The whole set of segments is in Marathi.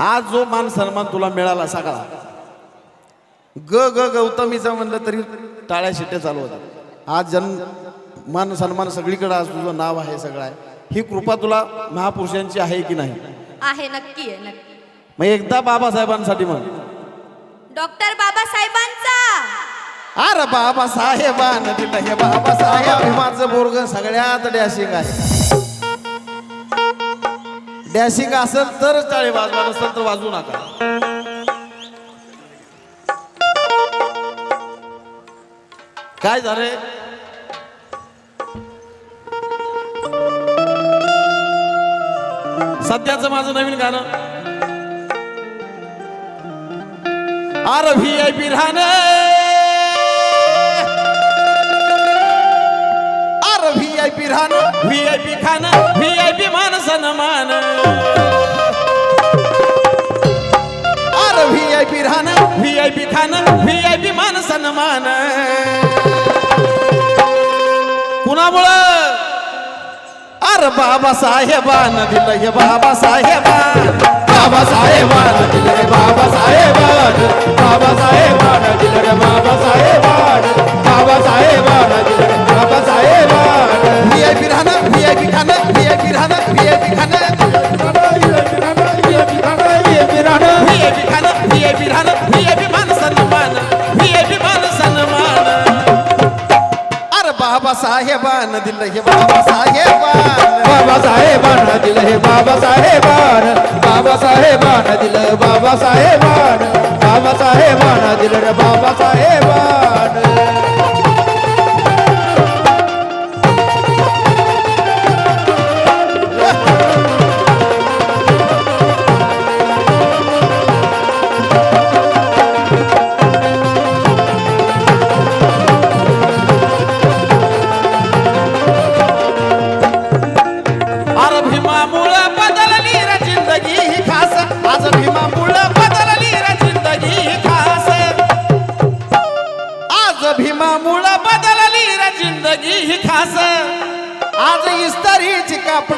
आज जो मान सन्मान तुला मिळाला सगळा ग ग गौतमीचा म्हणलं तरी टाळ्या शिट्ट्या चालू होतात आज जन मान सन्मान सगळीकडे आज तुझं नाव आहे सगळं आहे. ही कृपा तुला महापुरुषांची आहे की नाही? आहे नक्की आहे नक्की. मग एकदा बाबासाहेबांसाठी म्हण. डॉक्टर बाबासाहेबांचा. अरे बाबा साहेबान दिलं हे बाबा साहेब माझं बोरग सगळ्यात डॅशिंग आहे डॅशिंग असेल तर टाळे वाजवा नसेल तर वाजवू नका. काय झालंय? सध्याचं माझं नवीन गाणं. आर व्ही आय पी राहणं आय पी राहणं व्ही आय पी खाणं व्ही आय पी मान सन्मान आर व्ही आय पी राहणं व्ही आय पी खाणं व्ही आय पी मान सन्मान कुणामुळं? अरे बाबा साहेबान दिलं हे बाबा साहेबान बाबा साहेबान दिलं हे बाबा साहेबान बाबा साहेबान दिलं रे बाबा साहेबान अरे बाबा साहेबान दिलं हे बाबा साहेबान बाबासाहेबान दिलं हे बाबासाहेबान. बाबासाहेबान दिलं बाबासाहेबान. बाबासाहेबान दिलं रे बाबासाहेबान.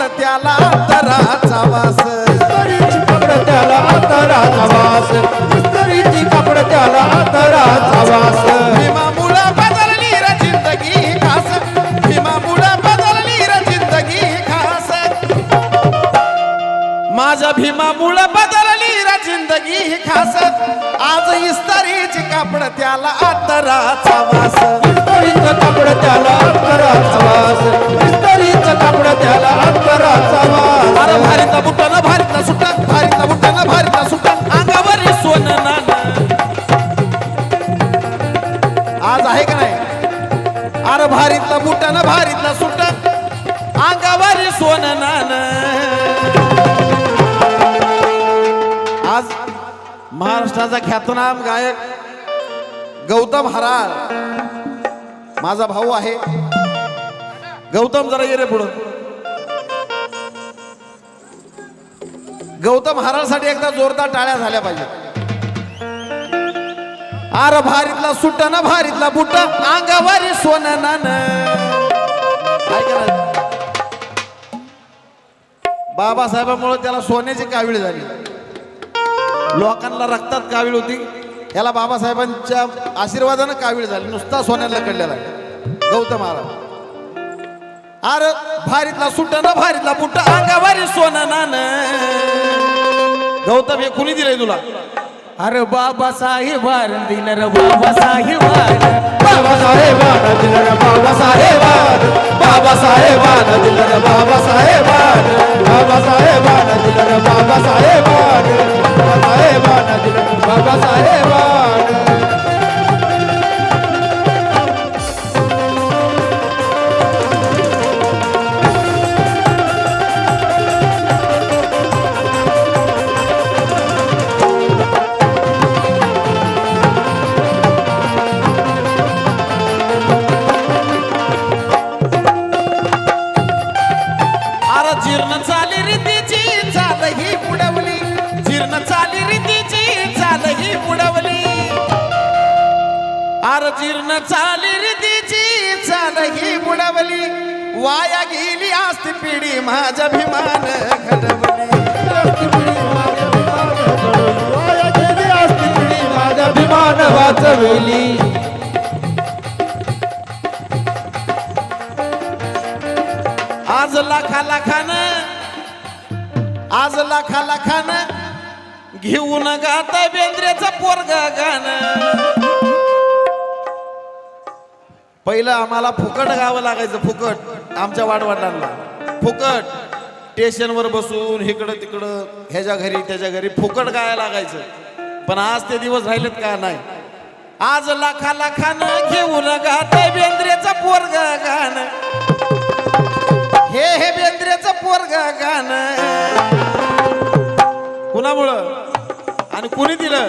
पकड त्याला अंतराचा वास. इस्त्रीची पकड त्याला अंतराचा वास. इस्त्रीची पकड त्याला अंतराचा वास. माझ्या भीमामुळं बदलली र जिंदगी ही खास. आज इस्तारीची कापड त्याला आतराचा वास. इस्तरीच कापड त्याला अंतराचा वास. इस्तरीच कापड त्याला अंतराचा वास. अरे भारीतला बुट्टानं भारीतला सुट्टा भारीतला महाराष्ट्राचा ख्यातनाम गायक गौतम हराळ माझा भाऊ आहे. गौतम जरा ये रे पुढं. गौतम हराळसाठी एकदा जोरदार टाळ्या झाल्या पाहिजेत. आर भारीतला सुट ना भारीतला बुट्टा अंगावारी सोन नान बाबासाहेबांमुळे त्याला सोन्याची कावीळ झाली. लोकांना रक्तात कावीळ होती. याला बाबासाहेबांच्या आशीर्वादानं कावीळ झाली. नुसता सोन्याला कडलेला आहे. गौतम महाराज. अरे भारीतला सुट्टा ना भारीतला बुट्टा अंगावारी सोनं नान गौतम हे कुणी दिलंय तुला? अरे बाबा साहेबान दिलं रे बाबा साहेबान बाबासाहेबान दिलं रे बाबासाहेबान. बाबासाहेबान दिलं अन चालीर तिची चाल ही बुडवली. वाया गेली असती पिढी माझा अभिमान पिढी माझा अभिमान वाचवली. आज लाखा लाखानं आज लाखा लाखानं घेऊन गाता बेंद्रेचं पोरग गाणं. पहिलं आम्हाला फुकट गावं लागायचं फुकट. आमच्या वाडवडिलांना. फुकट. स्टेशनवर बसून इकडं तिकडं ह्याच्या घरी त्याच्या घरी फुकट गायला लागायचं. पण आज ते दिवस राहिलेत का नाही? आज लाखा लाखानं घेऊन गाते बेंद्रेचा पोरग गाण. हे हे बेंद्रेचं पोरग गाण. कुणामुळं? आणि कुणी दिलं?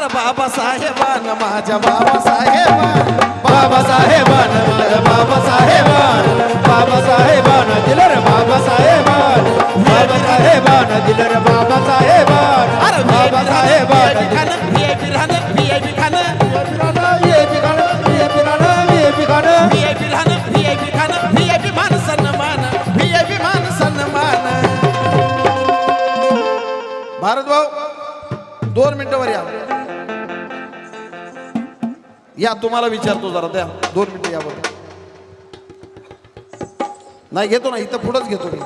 अरे बाबा साहेबान माझ्या बाबा साहेबान बाबासाहेबान बाबासाहेबान बाबासाहेबान दिलं रे बाबासाहेबान बाबासाहेबान दिलं रे बाबासाहेबान अरे बाबासाहेबान भारत भाऊ दोन मिनिटं वर या. या तुम्हाला विचारतो जरा द्या. दोन मिनिटं या नाही घेतो ना इथं पुढंच घेतो मी.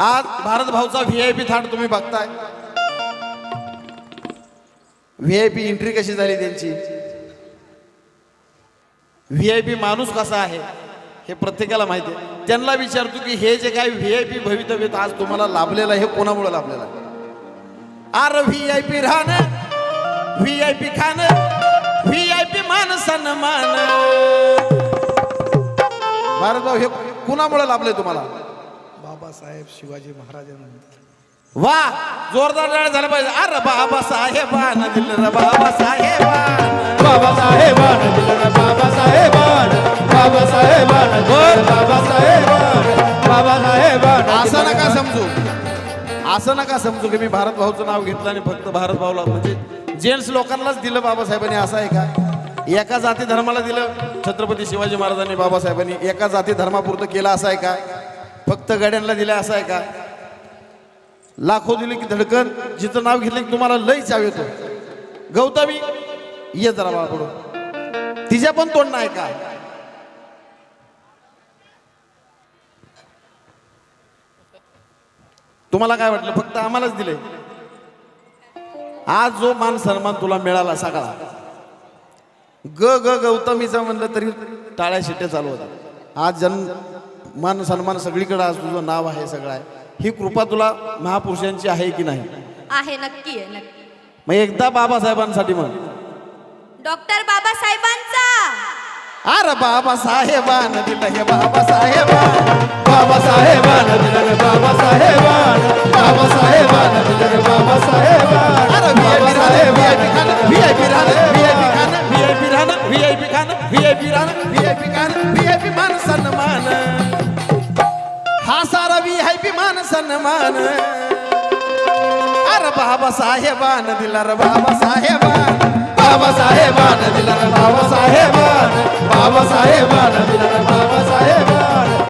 आज भारत भाऊचा व्ही आय पी थाट तुम्ही बघताय. व्ही आय पी एंट्री कशी झाली त्यांची? व्ही आय पी माणूस कसा आहे हे प्रत्येकाला माहिती आहे. त्यांना विचारतो की हे जे काय व्ही आय पी भवितव्य आज तुम्हाला लाभलेलं आहे हे कोणामुळे लाभलेलं आहे? आर व्ही आय पी राहणं व्ही आय पी खाणं व्ही आय पी मान सन्मान. भारत भाऊ हे कुणामुळे लाभले तुम्हाला? बाबासाहेब शिवाजी महाराजांनंतर. वा जोरदार टाळ्या झाल्या पाहिजे. अरे बाबा साहेबान दिलं रे बाबा साहेबान बाबासाहेबान दिलं रे बाबासाहेबान बाबासाहेबान बाबासाहेबान बाबासाहेबान असं नका समजू. असं नका समजू की मी भारत भाऊचं नाव घेतलं आणि फक्त भारत भाऊला म्हणजे जेंट्स लोकांनाच दिलं बाबासाहेबांनी असं आहे का? एका जाती धर्माला दिलं छत्रपती शिवाजी महाराजांनी बाबासाहेबांनी. एका जाती धर्मापुरतं केलं असं आहे का? फक्त गड्यांना दिलं असं आहे का? लाखो दिले की धडकन जिचं नाव घेतलं की तुम्हाला लई चाव येतो. गौतमी ये जरा बाळा तिच्या पण तोंड नाही का? तुम्हाला काय वाटलं? फक्त आम्हालाच दिले आज जो मान सन्मान तुला मिळाला सगळा. ग ग गौतमीचा म्हणलं तरी टाळ्या शिट्ट्या चालू होतात आज जन मान सन्मान सगळीकडे आज तुझं नाव आहे सगळं आहे. ही कृपा तुला महापुरुषांची आहे की नाही? आहे नक्की आहे नक्की. मग एकदा बाबासाहेबांसाठी म्हण. डॉक्टर बाबासाहेबांचा. अरे बाबा साहेबान दिलं हे बाबा साहेबान बाबासाहेबान दिलं रे बाबासाहेबान बाबासाहेबान दिलं रे बाबासाहेबान अरे व्हीआयपी खाणं व्हीआयपी खाणं व्हीआयपी राहणं व्हीआयपी खाणं व्हीआयपी राहणं व्हीआयपी खाणं व्हीआयपी मान सन्मान हा सारा व्हीआयपी मान सन्मान अरे बाबा साहेबान दिला रे बाबा साहेबान बाबासाहेबान दिलं बाबासाहेबान. बाबासाहेबान दिलं रे